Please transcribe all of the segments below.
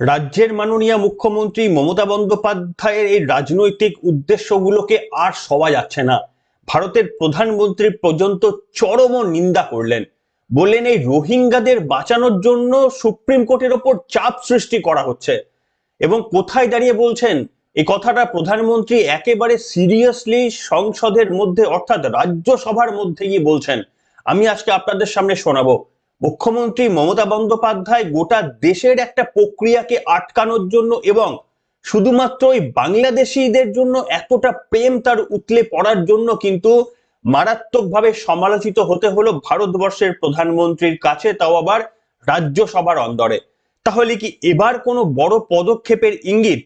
রাজ্যের মাননীয় মুখ্যমন্ত্রী মমতা বন্দ্যোপাধ্যায়ের এই রাজনৈতিক উদ্দেশ্যগুলোকে আর সওয়া যাচ্ছে না। ভারতের প্রধানমন্ত্রী পর্যন্ত চরম নিন্দা করলেন। বললেন, এই রোহিঙ্গাদের বাঁচানোর জন্য সুপ্রিম কোর্টের ওপর চাপ সৃষ্টি করা হচ্ছে। এবং কোথায় দাঁড়িয়ে বলছেন, এই কথাটা প্রধানমন্ত্রী একেবারে সিরিয়াসলি সংসদের মধ্যে অর্থাৎ রাজ্যসভার মধ্যে গিয়ে বলছেন। আমি আজকে আপনাদের সামনে শোনাবো। মুখ্যমন্ত্রী মমতা বন্দ্যোপাধ্যায় গোটা দেশের একটা প্রক্রিয়াকে আটকানোর জন্য এবং শুধুমাত্র ওই বাংলাদেশিদের জন্য এতটা প্রেম তার উতলে পড়ার জন্য কিন্তু মারাত্মকভাবে সমালোচিত হতে হলো ভারতবর্ষের প্রধানমন্ত্রীর কাছে, তাও আবার রাজ্যসভার অন্দরে। তাহলে কি এবার কোনো বড় পদক্ষেপের ইঙ্গিত?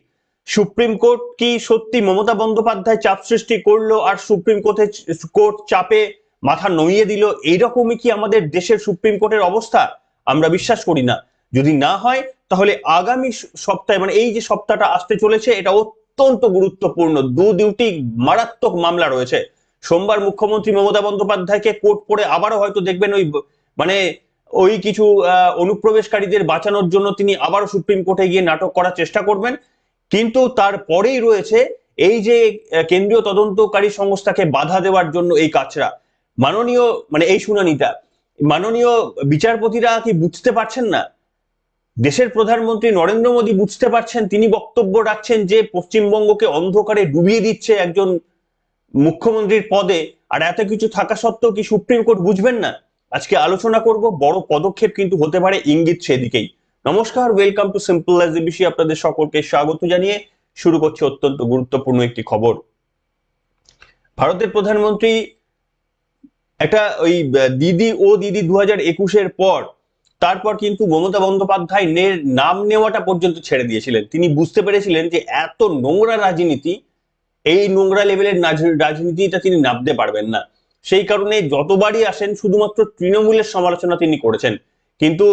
সুপ্রিম কোর্ট কি সত্যি মমতা বন্দ্যোপাধ্যায় চাপ সৃষ্টি করল আর সুপ্রিম কোর্টে কোর্ট চাপে মাথা নইয়ে দিল, এইরকমই কি আমাদের দেশের সুপ্রিম কোর্টের অবস্থা? আমরা বিশ্বাস করি না। যদি না হয়, তাহলে আগামী সপ্তাহে মানে এই যে সপ্তাহটা আসতে চলেছে, এটা অত্যন্ত গুরুত্বপূর্ণ। দু দুটি মারাত্মক মামলা রয়েছে। সোমবার মুখ্যমন্ত্রী মমতা বন্দ্যোপাধ্যায়কে কোর্ট করে আবারও হয়তো দেখবেন ওই মানে ওই কিছু অনুপ্রবেশকারীদের বাঁচানোর জন্য তিনি আবারও সুপ্রিম কোর্টে গিয়ে নাটক করার চেষ্টা করবেন। কিন্তু তারপরেই রয়েছে এই যে কেন্দ্রীয় তদন্তকারী সংস্থাকে বাধা দেওয়ার জন্য এই কাজরা মাননীয় মানে এই শুনানিটা, মাননীয় বিচারপতিরা কি বুঝতে পারছেন না? দেশের প্রধানমন্ত্রী নরেন্দ্র মোদী বুঝতে পারছেন, তিনি বক্তব্য রাখছেন যে পশ্চিমবঙ্গকে অন্ধকারে ডুবিয়ে দিচ্ছে একজন মুখ্যমন্ত্রীর পদে, আর এত কিছু থাকা সত্ত্বেও কি সুপ্রিম কোর্ট বুঝবেন না? আজকে আলোচনা করব, বড় পদক্ষেপ কিন্তু হতে পারে ইঙ্গিত সেদিকেই। নমস্কার welcome to simple as ABC আপনাদের সকলকে স্বাগত জানিয়ে শুরু করছে অত্যন্ত গুরুত্বপূর্ণ একটি খবর। ভারতের প্রধানমন্ত্রী একটা ওই দিদি ও দিদি দু হাজার একুশের পর, তারপর কিন্তু মমতা বন্দ্যোপাধ্যায় নাম নেওয়াটা পর্যন্ত ছেড়ে দিয়েছিলেন। তিনি বুঝতে পেরেছিলেন যে এত নোংরা রাজনীতি, এই নোংরা লেভেলের রাজনীতিটা তিনি নামতে পারবেন না। সেই কারণে যতবারই আসেন, শুধুমাত্র তৃণমূলের সমালোচনা তিনি করেছেন। কিন্তু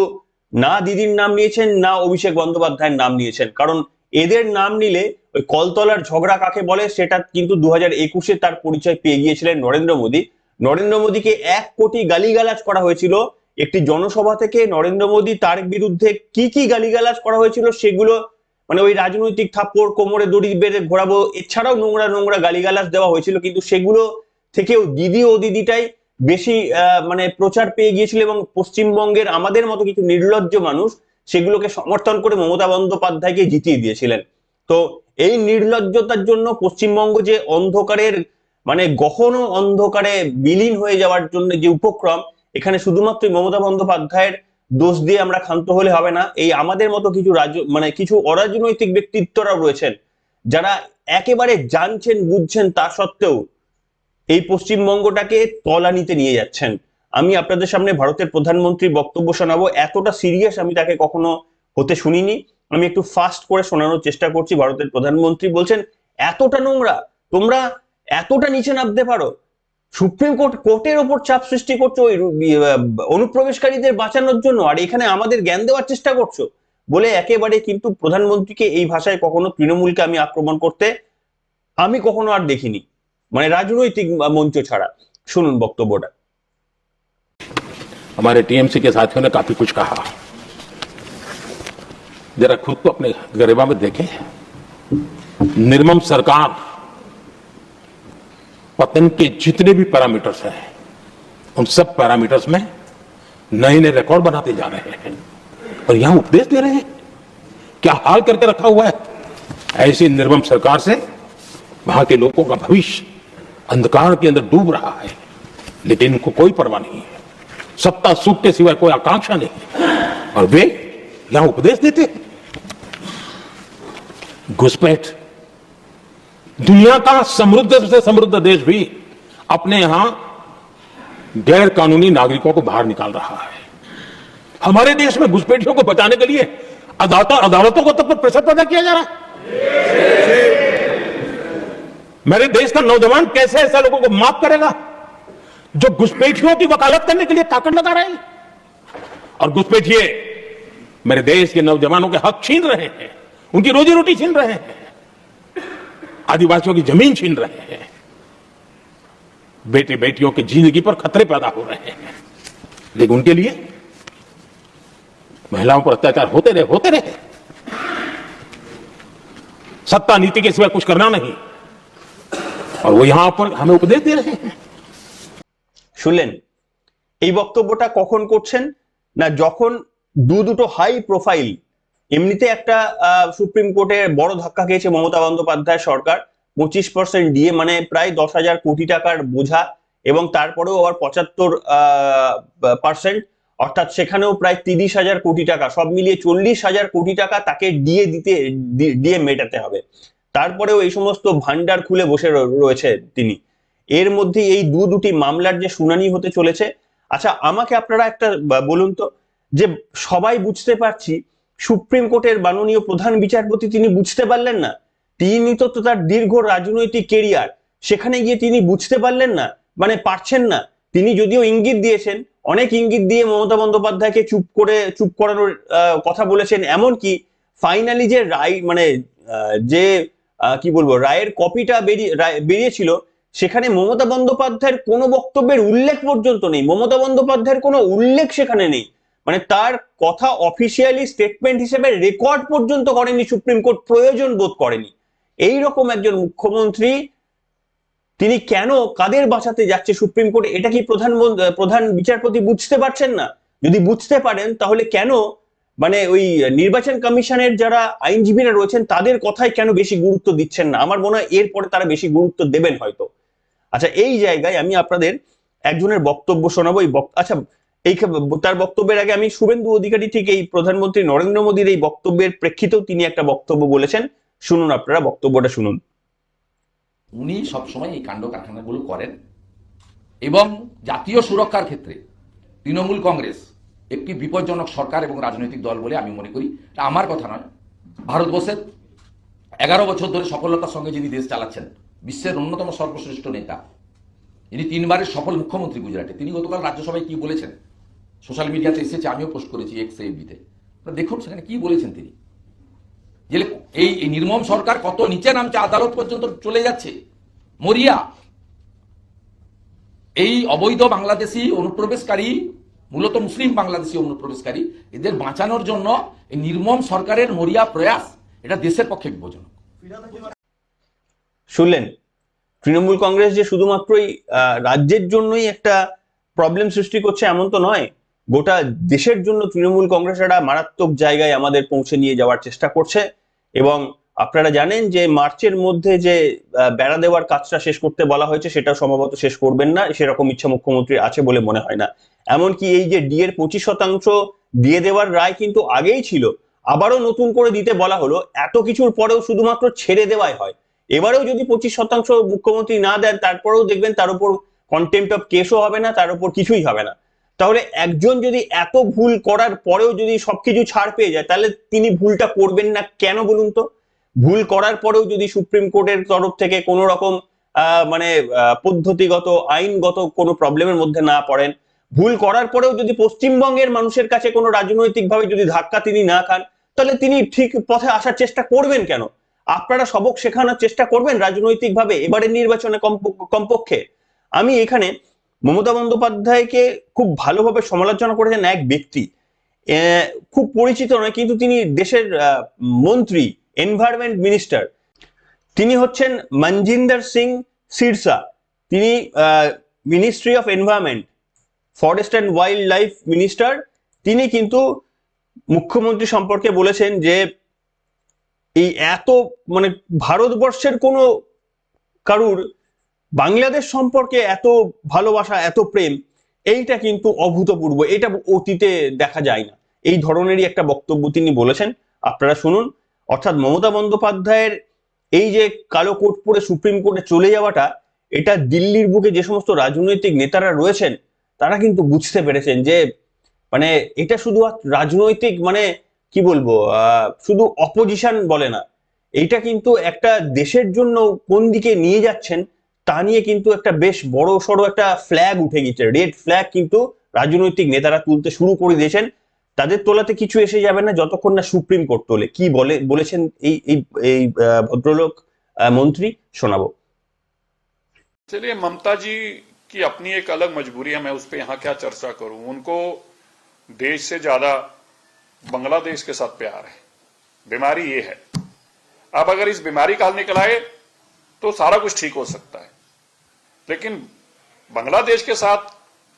না দিদির নাম নিয়েছেন, না অভিষেক বন্দ্যোপাধ্যায়ের নাম নিয়েছেন। কারণ এদের নাম নিলে ওই কলতলার ঝগড়া কাকে বলে, সেটা কিন্তু দু হাজার একুশে তার পরিচয় পেয়ে গিয়েছিলেন নরেন্দ্র মোদী। নরেন্দ্র মোদীকে এক কোটি গালিগালাজ করা হয়েছিল। একটি জনসভা থেকে নরেন্দ্র মোদী তার বিরুদ্ধে কি কি গালিগালাজ করা হয়েছিল সেগুলো মানে ওই রাজনৈতিক থাপ্পড়, কোমরে দড়ি বেঁধে ঘোরাবো, এছাড়াও নোংরা নোংরা গালিগালাজ দেওয়া হয়েছিল। কিন্তু সেগুলো থেকেও দিদি ও দিদিটাই বেশি মানে প্রচার পেয়ে গিয়েছিল এবং পশ্চিমবঙ্গের আমাদের মতো কিছু নির্লজ্জ মানুষ সেগুলোকে সমর্থন করে মমতা বন্দ্যোপাধ্যায়কে জিতিয়ে দিয়েছিলেন। তো এই নির্লজ্জতার জন্য পশ্চিমবঙ্গ যে অন্ধকারের মানে গহন অন্ধকারে বিলীন হয়ে যাওয়ার জন্য যে উপক্রম, এখানে শুধুমাত্র মমতা বন্দ্যোপাধ্যায়ের দোষ দিয়ে আমরা ক্ষান্ত হলে হবে না। এই আমাদের মতো কিছু রাজ মানে কিছু অরাজনৈতিক ব্যক্তিত্বরা রয়েছেন, যারা একেবারে জানছেন, বুঝছেন তা সত্ত্বেও এই পশ্চিমবঙ্গটাকে তলানিতে নিয়ে যাচ্ছেন। আমি আপনাদের সামনে ভারতের প্রধানমন্ত্রী বক্তব্য শোনাবো। এতটা সিরিয়াস আমি তাকে কখনো হতে শুনিনি। আমি একটু ফাস্ট করে শোনানোর চেষ্টা করছি। ভারতের প্রধানমন্ত্রী বলছেন, এতটা নোংরা, তোমরা এতটা নিচে নামতে পারো সুপ্রিম কোর্ট কোর্টের ওপর চাপ সৃষ্টি করছো ওই রু- ই- আহ, অনুপ্রবেশকারীদের বাঁচানোর জন্য আর এখানে আমাদের জ্ঞান দেওয়ার চেষ্টা করছো বলে একেবারে কিন্তু প্রধানমন্ত্রীকে এই ভাষায় কখনো তৃণমূলকে আমি আক্রমণ করতে আমি কখনো আর দেখিনি মানে রাজনৈতিক মঞ্চ ছাড়া শুনুন বক্তব্যটা हमारे टीएमसी के साथियों ने काफी कुछ कहा जरा खुद को अपने गरिमा में देखें निर्मम सरकार पतन के जितने भी पैरामीटर्स हैं, उन सब पैरामीटर्स में नए नए रिकॉर्ड बनाते जा रहे हैं। और यहाँ उपदेश दे रहे हैं, क्या हाल करके रखा हुआ है? ऐसी निर्मम सरकार से वहाँ के लोगों का भविष्य अंधकार के अंदर डूब रहा है, लेकिन इनको कोई परवाह नहीं है। सत्ता सुख के सिवाय कोई आकांक्षा नहीं और वे यहाँ उपदेश देते घुसपैठ दुनिया का समृद्ध से समृद्ध देश भी अपने यहाँ गैर कानूनी नागरिकों को बाहर निकाल रहा है। हमारे देश में घुसपैठियों को बचाने के लिए अदालतों अदालतों को तब तक प्रेशर पैदा किया जा रहा है। मेरे देश का नौजवान कैसे ऐसे लोगों को माफ़ करेगा जो घुसपैठियों की वकालत करने के लिए ताकत लगा रहे हैं? और घुसपैठिए, मेरे देश के नौजवानों के हक छीन रहे हैं, उनकी रोजी रोटी छीन रहे हैं। आदिवासियों की जमीन छीन रहे हैं बेटे बेटियों की जिंदगी पर खतरे पैदा हो रहे हैं लेकिन उनके लिए महिलाओं पर अत्याचार होते रहे होते रहे सत्ता नीति के सिवा कुछ करना नहीं और वो यहां पर हमें उपदेश दे रहे हैं শুনলেন এই বক্তব্যটা কখন করছেন না যখন দু দুটো হাই প্রোফাইল এমনিতে একটা সুপ্রিম কোর্টে বড় ধাক্কা খেয়েছে মমতা বন্দ্যোপাধ্যায় সরকার। পঁচিশ পার্সেন্ট দিয়ে মানে প্রায় দশ হাজার কোটি টাকার বোঝা এবং তারপরেও আবার পঁচাত্তর পার্সেন্ট অর্থাৎ সেখানেও প্রায় তিরিশ হাজার কোটি টাকা, সব মিলিয়ে চল্লিশ হাজার কোটি টাকা তাকে দিয়ে দিতে দিয়ে মেটাতে হবে। তারপরেও এই সমস্ত ভান্ডার খুলে বসে রয়েছে তিনি। এর মধ্যে এই দু দুটি মামলার যে শুনানি হতে চলেছে আচ্ছা আমাকে আপনারা একটা বলুন তো, যে সবাই বুঝতে পারছি সুপ্রিম কোর্টের মাননীয় প্রধান বিচারপতি তিনি বুঝতে পারলেন না। তিনি তো তার দীর্ঘ রাজনৈতিক কেরিয়ার সেখানে গিয়ে তিনি বুঝতে পারলেন না মানে পারছেন না। তিনি যদিও ইঙ্গিত দিয়েছেন, অনেক ইঙ্গিত দিয়ে মমতা বন্দ্যোপাধ্যায়কে চুপ করে, চুপ করানোর কথা বলেছেন। এমনকি ফাইনালি যে রায় মানে যে কি বলব, রায়ের কপিটা বেরিয়ে, রায়- বেরিয়েছিল, সেখানে মমতা বন্দ্যোপাধ্যায়ের কোনো বক্তব্যের উল্লেখ পর্যন্ত নেই। মমতা বন্দ্যোপাধ্যায়ের কোনো উল্লেখ সেখানে নেই। মানে তার কথা অফিসিয়ালি স্টেটমেন্ট হিসেবে রেকর্ড পর্যন্ত করেনি সুপ্রিম কোর্ট, প্রয়োজন বোধ করেনি। এই রকম একজন মুখ্যমন্ত্রী, তিনি কেন, কাদের বাঁচাতে যাচ্ছে সুপ্রিম কোর্ট? এটা কি প্রধান প্রধান বিচারপতি বুঝতে পারছেন না? যদি বুঝতে পারেন, তাহলে কেন মানে ওই নির্বাচন কমিশনের যারা আইনজীবীরা রয়েছেন, তাদের কথায় কেন বেশি গুরুত্ব দিচ্ছেন না? আমার মনে হয় এরপরে তারা বেশি গুরুত্ব দেবেন হয়তো। আচ্ছা এই জায়গায় আমি আপনাদের একজনের বক্তব্য শোনাবো, এই আচ্ছা এই তার বক্তব্যের আগে আমি শুভেন্দু অধিকারী ঠিক এই প্রধানমন্ত্রী নরেন্দ্র মোদীর এই বক্তব্যের প্রেক্ষিতেও তিনি একটা বক্তব্য বলেছেন। শুনুন আপনারা বক্তব্যটা শুনুন। উনি সবসময় এই কাণ্ড কারখানাগুলো করেন এবং জাতীয় সুরক্ষার ক্ষেত্রে তৃণমূল কংগ্রেস একটি বিপজ্জনক সরকার এবং রাজনৈতিক দল বলে আমি মনে করি। আমার কথা নয়। ভারতবর্ষের এগারো বছর ধরে সফলতার সঙ্গে যিনি দেশ চালাচ্ছেন, বিশ্বের অন্যতম সর্বশ্রেষ্ঠ নেতা, ইনি তিনবারের সফল মুখ্যমন্ত্রী গুজরাটে। তিনি গতকাল রাজ্যসভায় কি বলেছেন? সোশ্যাল মিডিয়াতে এসেছে, আমিও পোস্ট করেছি এক্স এফবিতে দেখুন, সেখানে কি বলেছেন তিনি? যে এই নির্মম সরকার কত নিচে নামছে, আদালত পর্যন্ত চলে যাচ্ছে। মরিয়া, এই অবৈধ বাংলাদেশি অনুপ্রবেশকারী, মূলত মুসলিম বাংলাদেশি অনুপ্রবেশকারী, এদের বাঁচানোর জন্য এই নির্মম সরকারের মরিয়া প্রয়াস, এটা দেশের পক্ষে বিপজ্জনক। শুনলেন, তৃণমূল কংগ্রেস যে শুধুমাত্রই রাজ্যের জন্যই একটা প্রবলেম সৃষ্টি করছে, এমন তো নয়। গোটা দেশের জন্য তৃণমূল কংগ্রেস একটা মারাত্মক জায়গায় আমাদের পৌঁছে নিয়ে যাওয়ার চেষ্টা করছে এবং আপনারা জানেন যে মার্চের মধ্যে যে বেড়া দেওয়ার কাজটা শেষ করতে বলা হয়েছে সেটা সম্ভবত শেষ করবেন না, সেরকম ইচ্ছা মুখ্যমন্ত্রী আছে বলে মনে হয় না। এমনকি এই যে ডি এর পঁচিশ শতাংশ দিয়ে দেওয়ার রায় কিন্তু আগেই ছিল। আবারও নতুন করে দিতে বলা হলো, এত কিছুর পরেও শুধুমাত্র ছেড়ে দেওয়াই হয়। এবারেও যদি পঁচিশ শতাংশ মুখ্যমন্ত্রী না দেন, তারপরেও দেখবেন তার উপর কন্টেম্প অফ কেসও হবে না, তার উপর কিছুই হবে না। তাহলে একজন যদি এত ভুল করার পরেও যদি সবকিছু ছাড় পেয়ে যায়, তাহলে তিনি ভুলটা করবেন না কেন বলুন তো? ভুল করার পরেও যদি সুপ্রিম কোর্টের তরফ থেকে কোনো রকম মানে পদ্ধতিগত, আইনগত কোনো প্রবলেমের মধ্যে না পড়েন, ভুল করার পরেও যদি পশ্চিমবঙ্গের মানুষের কাছে কোনো রাজনৈতিকভাবে যদি ধাক্কা তিনি না খান, তাহলে তিনি ঠিক পথে আসার চেষ্টা করবেন কেন? আপনারা সবক শেখানোর চেষ্টা করবেন রাজনৈতিকভাবে এবারের নির্বাচনে কমপ- কমপক্ষে? আমি এখানে মমতা বন্দ্যোপাধ্যায়কে খুব ভালোভাবে সমালোচনা করেছেন এক ব্যক্তি। খুব পরিচিত নয়, কিন্তু তিনি দেশের মন্ত্রী এনভায়রনমেন্ট মিনিস্টার তিনি হচ্ছেন মনজিন্দর সিং সিরসা। তিনি ministry of environment forest and wildlife minister তিনি কিন্তু মুখ্যমন্ত্রী সম্পর্কে বলেছেন যে, এই এত মানে ভারতবর্ষের কোনো কারুর বাংলাদেশ সম্পর্কে এত ভালোবাসা, এত প্রেম, এইটা কিন্তু অভূতপূর্ব। এটা অতীতে দেখা যায় না। এই ধরনেরই একটা বক্তব্য তিনি বলেছেন। আপনারা শুনুন। অর্থাৎ মমতা বন্দ্যোপাধ্যায়ের এই যে কালো কোট পরে সুপ্রিম কোর্টে চলে যাওয়াটা, এটা দিল্লির বুকে যে সমস্ত রাজনৈতিক নেতারা রয়েছেন, তারা কিন্তু বুঝতে পেরেছেন যে মানে এটা শুধু রাজনৈতিক মানে কি বলব শুধু অপোজিশন বলে না। এইটা কিন্তু একটা দেশের জন্য কোন দিকে নিয়ে যাচ্ছেন তা নিয়ে কিন্তু একটা বেশ বড় সড়ো একটা ফ্ল্যাগ উঠে গেছে রেড ফ্ল্যাগ কিন্তু রাজনৈতিক নেতারা তুলতে শুরু করে দিয়েছেন তাদের তোলাতে কিছু এসে যাবে না যতক্ষণ না সুপ্রিম কোর্ট তোলে কি বলে বলেছেন এই এই এই আহ, ভদ্রলোক আহ, মন্ত্রী শোনাবো चलिए ममता जी की अपनी एक अलग मजबूरी है मैं उस पर यहाँ क्या चर्चा करूं उनको देश से ज्यादा बांग्लादेश के साथ प्यार है बीमारी ये है अब अगर इस बीमारी का हल निकल आए तो सारा कुछ ठीक हो सकता है लेकिन बांग्लादेश के साथ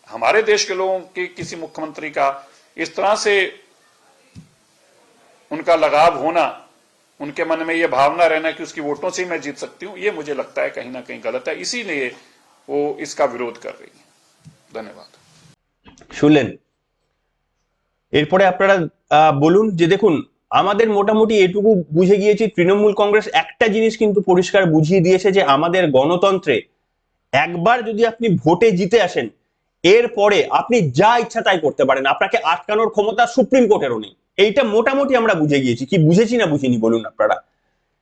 हमारे देश के लोगों के किसी मुख्यमंत्री का इस तरह से उनका लगाव होना उनके मन में यह भावना रहना कि उसकी वोटों से ही मैं जीत सकती हूं यह मुझे लगता है कहीं ना कहीं गलत है इसीलिए वो इसका विरोध कर रही है धन्यवाद শুনলেন এরপরে আপনারা আহ, বলুন যে দেখুন আমাদের মোটামুটি এটুকু বুঝে গিয়েছি তৃণমূল কংগ্রেস একটা জিনিস কিন্তু পরিষ্কার বুঝিয়ে দিয়েছে যে আমাদের গণতন্ত্রে একবার যদি আপনি ভোটে জিতে আসেন, এরপরে আপনি যা ইচ্ছা তাই করতে পারেন। আপনাকে আটকানোর ক্ষমতা সুপ্রিম কোর্টেরও নেই। এইটা মোটামুটি আমরা বুঝে গিয়েছি। কি বুঝেছি না বুঝিনি বলুন আপনারা।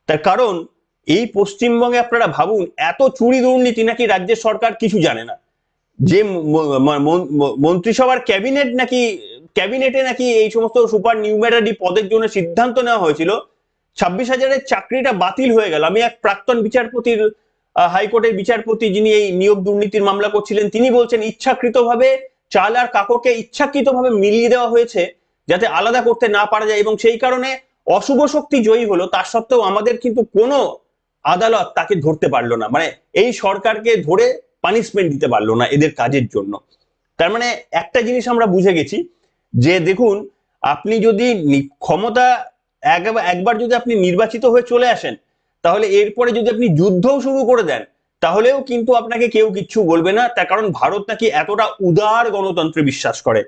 তার কারণ, এই পশ্চিমবঙ্গে আপনারা ভাবুন, এত চুরি দুর্নীতি নাকি রাজ্যের সরকার কিছু জানে না। যে মন- মন্ত্রিসভার ক্যাবিনেট নাকি, ক্যাবিনেটে নাকি এই সমস্ত সুপার নিউমেরারি পদের জন্য সিদ্ধান্ত নেওয়া হয়েছিল। ছাব্বিশ হাজারের চাকরিটা বাতিল হয়ে গেল। আমি এক প্রাক্তন বিচারপতির হাইকোর্টের বিচারপতি যিনি এই নিয়োগ দুর্নীতির মামলা করছিলেন, তিনি বলছেন, ইচ্ছাকৃতভাবে চাল আর কাকড়কে ইচ্ছাকৃতভাবে মিলিয়ে দেওয়া হয়েছে যাতে আলাদা করতে না পারা যায় এবং সেই কারণে অশুভ শক্তি জয়ী হলো। তার সত্ত্বেও আমাদের কিন্তু কোনো আদালত তাকে ধরতে পারল না। মানে এই সরকারকে ধরে পানিশমেন্ট দিতে পারল না এদের কাজের জন্য। তার মানে একটা জিনিস আমরা বুঝে গেছি যে দেখুন, আপনি যদি ক্ষমতা একবার যদি আপনি নির্বাচিত হয়ে চলে আসেন তাহলে এরপরে যদি আপনি যুদ্ধও শুরু করে দেন, তাহলেও কিন্তু আপনাকে কেউ কিচ্ছু বলবে না তার কারণ ভারত নাকি এতটা উদার গণতন্ত্রে বিশ্বাস করে।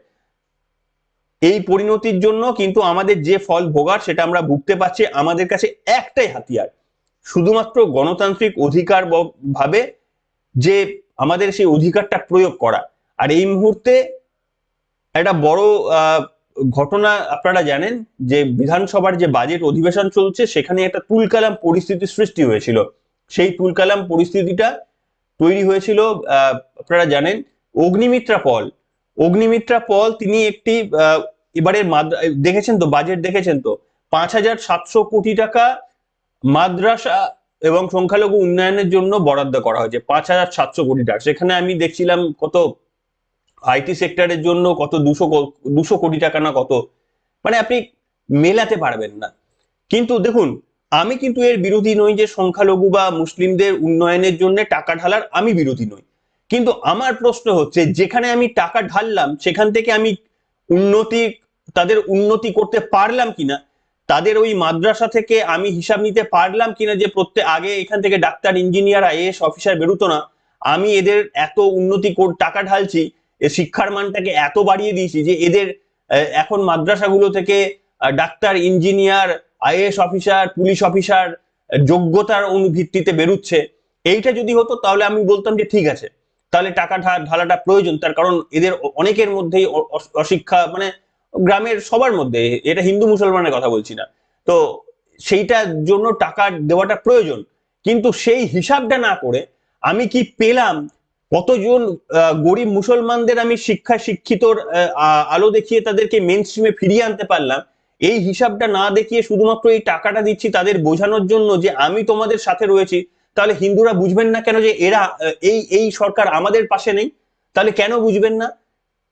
এই পরিণতির জন্য কিন্তু আমাদের যে ফল ভোগার সেটা আমরা ভুগতে পারছি, আমাদের কাছে একটাই হাতিয়ার। শুধুমাত্র গণতান্ত্রিক অধিকার ভাবে যে আমাদের সেই অধিকারটা প্রয়োগ করা। আর এই মুহূর্তে একটা বড় ঘটনা আপনারা জানেন যে বিধানসভার যে বাজেট অধিবেশন চলছে, সেখানে একটা তুলকালাম পরিস্থিতির সৃষ্টি হয়েছিল। সেই তুলকালাম পরিস্থিতিটা তৈরি হয়েছিল আপনারা জানেন, অগ্নিমিত্রা পল। অগ্নিমিত্রা পল তিনি একটি এবারে দেখেছেন তো বাজেট দেখেছেন তো? পাঁচ হাজার সাতশো কোটি টাকা মাদ্রাসা এবং সংখ্যালঘু উন্নয়নের জন্য বরাদ্দ করা হয়েছে, পাঁচ হাজার সাতশো কোটি টাকা। সেখানে আমি দেখছিলাম কত আইটি সেক্টরের জন্য কত দুশো দুশো কোটি টাকা না কত? মানে আপনি মেলাতে পারবেন না। কিন্তু দেখুন, আমি কিন্তু এর বিরোধী নই যে সংখ্যালঘু বা মুসলিমদের উন্নয়নের জন্য টাকা ঢালার আমি বিরোধী নই। কিন্তু আমার প্রশ্ন হচ্ছে, যেখানে আমি টাকা ঢাললাম, সেখান থেকে আমি উন্নতি, তাদের উন্নতি করতে পারলাম কিনা? তাদের ওই মাদ্রাসা থেকে আমি হিসাব নিতে পারলাম কিনা যে প্রত্যেক আগে এখান থেকে ডাক্তার, ইঞ্জিনিয়ার আইএস অফিসার বেরোতো না। আমি এদের এত উন্নতি টাকা ঢালছি শিক্ষার মানটাকে এত বাড়িয়ে দিয়েছি যে এদের এখন মাদ্রাসাগুলো থেকে doctor, engineer IAS officer, police officer যোগ্যতার অনু- ভিত্তিতে বেরুচ্ছে। এইটা যদি হতো তাহলে আমি বলতাম যে ঠিক আছে, তাহলে টাকা ঢালাটা প্রয়োজন। তার কারণ এদের অনেকের মধ্যেই অশিক্ষা মানে গ্রামের সবার মধ্যে, এটা হিন্দু মুসলমানের কথা বলছি না। তো সেইটার জন্য টাকা দেওয়াটা প্রয়োজন। কিন্তু সেই হিসাবটা না করে আমি কি পেলাম কতজন গরিব মুসলমানদের আমি শিক্ষা শিক্ষিতর আলো দেখিয়ে তাদেরকে মেন স্ট্রিমে ফিরিয়ে আনতে পারলাম, এই হিসাবটা না দেখিয়ে শুধুমাত্র এই টাকাটা দিচ্ছি তাদের বোঝানোর জন্য যে আমি তোমাদের সাথে রয়েছি, তাহলে হিন্দুরা বুঝবেন না কেন যে এরা এই এই সরকার আমাদের পাশে নেই? তাহলে কেন বুঝবেন না?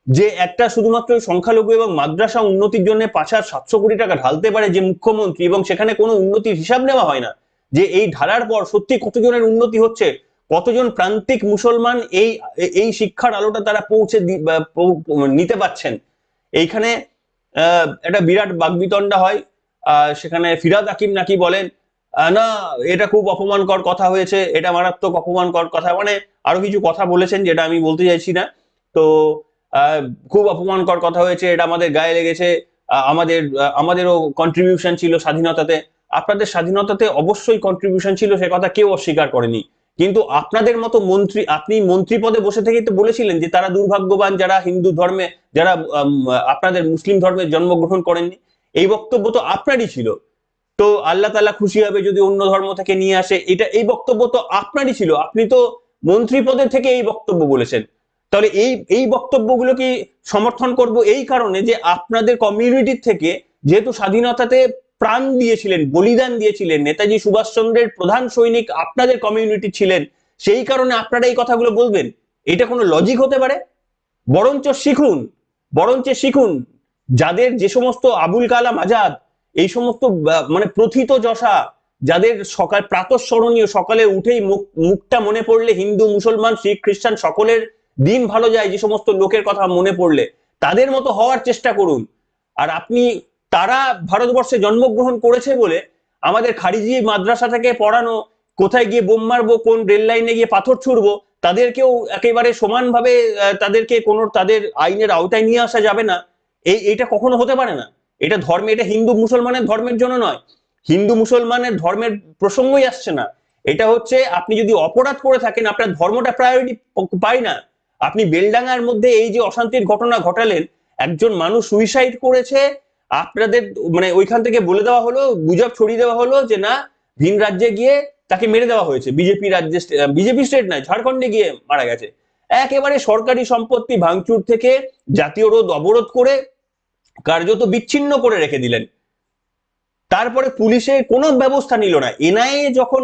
যে একটা শুধুমাত্র সংখ্যালঘু এবং মাদ্রাসা উন্নতির জন্য পাঁচ হাজার সাতশো কোটি টাকা ঢালতে পারে যে মুখ্যমন্ত্রী এবং সেখানে কোনো উন্নতির হিসাব নেওয়া হয় না, যে এই ঢালার পর সত্যি কতজনের উন্নতি হচ্ছে? কতজন প্রান্তিক মুসলমান এই এই শিক্ষার আলোটা তারা পৌঁছে নিতে পারছেন? এইখানে একটা বিরাট বাগবিতণ্ডা হয়। সেখানে ফিরাদ আকিম নাকি বলেন না, এটা খুব অপমানকর কথা হয়েছে, এটা মারাত্মক অপমানকর কথা। মানে আরও কিছু কথা বলেছেন যেটা আমি বলতে চাইছি না। তো খুব অপমানকর কথা হয়েছে, এটা আমাদের গায়ে লেগেছে আমাদের আমাদেরও কন্ট্রিবিউশন ছিল স্বাধীনতাতে। আপনাদের স্বাধীনতাতে অবশ্যই কন্ট্রিবিউশন ছিল, সে কথা কেউ অস্বীকার করেনি। কিন্তু আপনাদের মতো মন্ত্রী, আপনি মন্ত্রী পদে বসে থেকেই তো বলেছিলেন যে তারা দুর্ভাগ্যবান, যারা হিন্দু ধর্মে, যারা আপনাদের মুসলিম ধর্মে জন্মগ্রহণ করেননি। এই বক্তব্য তো আপনারই ছিল। তো আল্লাহ তালা খুশি হবে যদি অন্য ধর্ম থেকে নিয়ে আসে। এটা, এই বক্তব্য তো আপনারই ছিল। আপনি তো মন্ত্রী পদে থেকে এই বক্তব্য বলেছেন। তাহলে এই এই বক্তব্যগুলো কি সমর্থন করব এই কারণে যে আপনাদের কমিউনিটির থেকে যেহেতু স্বাধীনতাতে প্রাণ দিয়েছিলেন, বলিদান দিয়েছিলেন। নেতাজি সুভাষচন্দ্রের প্রধান সৈনিক আপনাদের কমিউনিটি ছিলেন। সেই কারণে আপনারা এই কথাগুলো বলবেন। এটা কোনো লজিক হতে পারে? বরঞ্চ শিখুন বরঞ্চ শিখুন, যাদের যে সমস্ত আবুল কালাম আজাদ, এই সমস্ত মানে প্রথিত যশা, যাদের সকাল, প্রাতঃস্মরণীয় সকালে উঠেই মুখ, মুখটা মনে পড়লে হিন্দু, মুসলমান, শিখ, খ্রিস্টান সকলের দিন ভালো যায়, যে সমস্ত লোকের কথা মনে পড়লে, তাদের মতো হওয়ার চেষ্টা করুন। আর আপনি তারা ভারতবর্ষে জন্মগ্রহণ করেছে বলে আমাদের খারিজি মাদ্রাসা থেকে পড়ানো, কোথায় গিয়ে বোম মারবো, কোন রেল লাইনে গিয়ে পাথর ছুড়বো, তাদেরকেও একেবারে সমানভাবে তাদেরকে কোনো তাদের আইনের আওতায় নিয়ে আসা যাবে না। এই এটা কখনো হতে পারে না। এটা ধর্মে, এটা হিন্দু মুসলমানের ধর্মের জন্য নয়। হিন্দু মুসলমানের ধর্মের প্রসঙ্গই আসছে না। এটা হচ্ছে আপনি যদি অপরাধ করে থাকেন, আপনার ধর্মটা প্রায়োরিটি পায় না। আপনি বেলডাঙ্গার মধ্যে এই যে অশান্তির ঘটনা ঘটালেন, একজন মানুষ সুইসাইড করেছে আপনাদের মানে ওইখান থেকে বলে দেওয়া হলো, গুজব ছড়িয়ে দেওয়া হলো যে না, ভিন রাজ্যে গিয়ে তাকে মেরে দেওয়া হয়েছে বিজেপি রাজ্যে বিজেপি স্টেট নয়, ঝাড়খণ্ডে গিয়ে মারা গেছে। একেবারে সরকারি সম্পত্তি ভাঙচুর থেকে জাতীয় রোধ অবরোধ করে কার্যত বিচ্ছিন্ন করে রেখে দিলেন। তারপরে পুলিশের কোনো ব্যবস্থা নিল না। এনআইএ যখন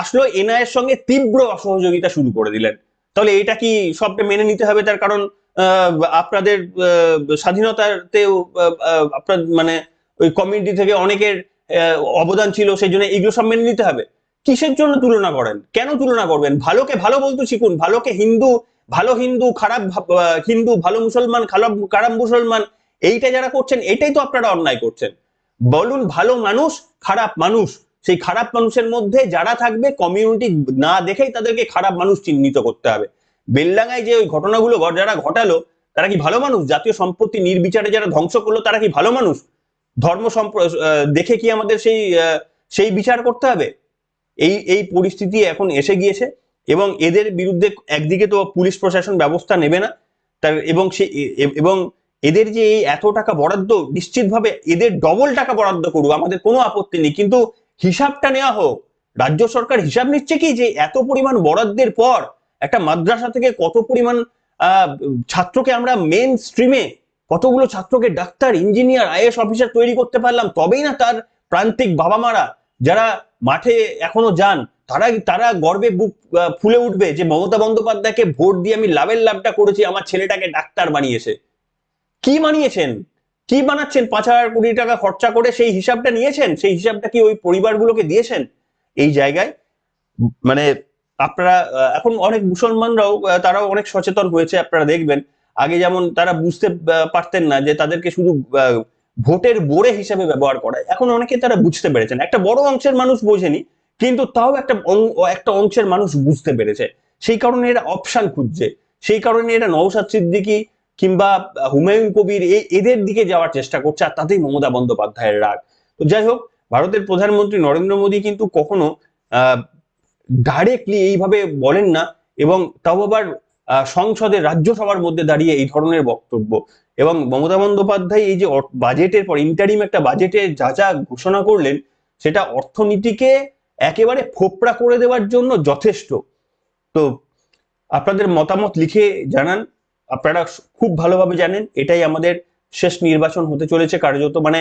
আসলো, এনআইএর সঙ্গে তীব্র অসহযোগিতা শুরু করে দিলেন। তাহলে এটা কি সবটা মেনে নিতে হবে তার কারণ আপনাদের স্বাধীনতাতেও আপনার মানে ওই কমিউনিটি থেকে অনেকের অবদান ছিল, সেই জন্য এগুলো সব মেনে নিতে হবে। কিসের জন্য তুলনা করেন? কেন তুলনা করবেন? ভালোকে ভালো বলতে শিখুন। ভালোকে হিন্দু, ভালো হিন্দু, খারাপ হিন্দু, ভালো মুসলমান, খারাপ খারাপ মুসলমান, এইটা যারা করছেন, এটাই তো আপনারা অন্যায় করছেন। বলুন, ভালো মানুষ, খারাপ মানুষ। সেই খারাপ মানুষের মধ্যে যারা থাকবে কমিউনিটি না দেখেই তাদেরকে খারাপ মানুষ চিহ্নিত করতে হবে। বেলডাঙ্গায় যে ওই ঘটনাগুলো যারা ঘটালো, তারা কি ভালো মানুষ? জাতীয় সম্পত্তি নির্বিচারে যারা ধ্বংস করল, তারা কি ভালো মানুষ? ধর্ম দেখে কি আমাদের সেই সেই বিচার করতে হবে? এই এই পরিস্থিতি এখন এসে গিয়েছে এবং এদের বিরুদ্ধে একদিকে তো পুলিশ প্রশাসন ব্যবস্থা নেবে না তার এবং সে এবং এদের যে এই এত টাকা বরাদ্দ, নিশ্চিতভাবে এদের ডবল টাকা বরাদ্দ করুক, আমাদের কোনো আপত্তি নেই। কিন্তু হিসাবটা নেওয়া হোক, রাজ্য সরকার হিসাব নিচ্ছে কি যে এত পরিমাণ বরাদ্দের পর একটা মাদ্রাসা থেকে কত পরিমাণ ছাত্রকে আমরা মেন স্ট্রিমে কতগুলো ছাত্রকে ডাক্তার ইঞ্জিনিয়ার আইএস অফিসার তৈরি করতে পারলাম, তবেই না তার প্রান্তিক বাবা মারা যারা মাঠে এখনও যান, তারা তারা গর্বে বুক ফুলে উঠবে যে মমতা বন্দ্যোপাধ্যায়কে ভোট দিয়ে আমি লাভের লাভটা করেছি, আমার ছেলেটাকে ডাক্তার বানিয়েছে। কি বানিয়েছেন? কি বানাচ্ছেন? পাঁচ হাজার কোটি টাকা খরচা করে সেই হিসাবটা নিয়েছেন? সেই হিসাবটা কি ওই পরিবারগুলোকে দিয়েছেন? এই জায়গায় মানে আপনারা এখন অনেক মুসলমানরাও তারাও অনেক সচেতন হয়েছে, আপনারা দেখবেন। আগে যেমন তারা বুঝতে পারতেন না যে তাদেরকে শুধু ভোটের বোরে হিসেবে ব্যবহার করা এখন অনেকে তারা বুঝতে পেরেছেন। একটা বড় অংশের মানুষ বোঝেনি, কিন্তু তাও একটা একটা অংশের মানুষ বুঝতে পেরেছে। সেই কারণে এরা অপশন খুঁজছে। সেই কারণে এরা নওশাদ সিদ্দিকী কিংবা হুমায়ুন কবির এদের দিকে যাওয়ার চেষ্টা করছে, আর তাতেই মমতা বন্দ্যোপাধ্যায়ের রাগ। তো যাই হোক, ভারতের প্রধানমন্ত্রী নরেন্দ্র মোদী কিন্তু কখনো ডাইরেক্টলি এইভাবে বলেন না এবং তাও আবার আহ, সংসদে রাজ্যসভার মধ্যে দাঁড়িয়ে এই ধরনের বক্তব্য। এবং মমতা বন্দ্যোপাধ্যায় এই যে বাজেটের পর ইন্টারিম একটা বাজেটে যা যা ঘোষণা করলেন সেটা অর্থনীতিকে একেবারে ফোপড়া করে দেওয়ার জন্য যথেষ্ট। তো আপনাদের মতামত লিখে জানান। আপনারা খুব ভালোভাবে জানেন এটাই আমাদের শেষ নির্বাচন হতে চলেছে কার্যত। মানে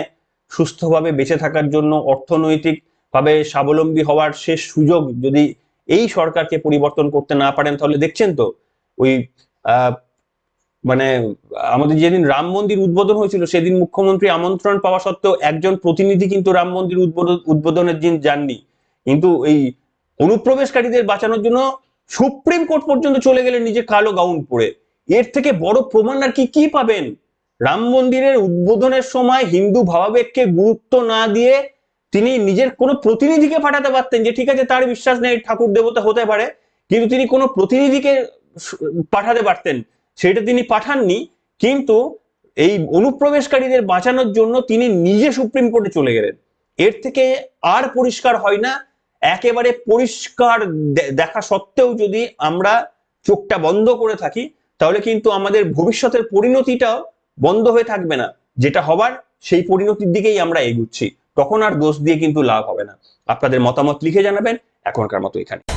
সুস্থভাবে বেঁচে থাকার জন্য অর্থনৈতিক ভাবে স্বাবলম্বী হওয়ার শেষ সুযোগ যদি এই সরকারকে পরিবর্তন করতে না পারেন, তাহলে দেখছেন তো ওই মানে আমাদের যেদিন রাম মন্দির উদ্বোধন হয়েছিল, সেদিন মুখ্যমন্ত্রী আমন্ত্রণ পাওয়া সত্ত্বেও একজন প্রতিনিধি কিন্তু রাম মন্দির উদ্বোধন উদ্বোধনের দিন যাননি। কিন্তু এই অনুপ্রবেশকারীদের বাঁচানোর জন্য সুপ্রিম কোর্ট পর্যন্ত চলে গেলেন নিজে কালো গাউন পরে। এর থেকে বড় প্রমাণ আর কি কি পাবেন? রাম মন্দিরের উদ্বোধনের সময় হিন্দু ভাবাবেগকে গুরুত্ব না দিয়ে তিনি নিজের কোনো প্রতিনিধিকে পাঠাতে পারতেন যে, ঠিক আছে, তার বিশ্বাস নেই, ঠাকুর দেবতা হতে পারে। কিন্তু তিনি কোনো প্রতিনিধিকে পাঠাতে পারতেন। সেটা তিনি পাঠাননি, কিন্তু এই অনুপ্রবেশকারীদের বাঁচানোর জন্য তিনি নিজে সুপ্রিম কোর্টে চলে গেলেন। এর থেকে আর পরিষ্কার হয় না। একেবারে পরিষ্কার দেখা সত্ত্বেও যদি আমরা চোখটা বন্ধ করে থাকি, তাহলে কিন্তু আমাদের ভবিষ্যতের পরিণতিটাও বন্ধ হয়ে থাকবে না। যেটা হবার, সেই পরিণতির দিকেই আমরা এগুচ্ছি। তখন আর দোষ দিয়ে কিন্তু লাভ হবে না। আপনাদের মতামত লিখে জানাবেন, এখনকার মতো এখানে।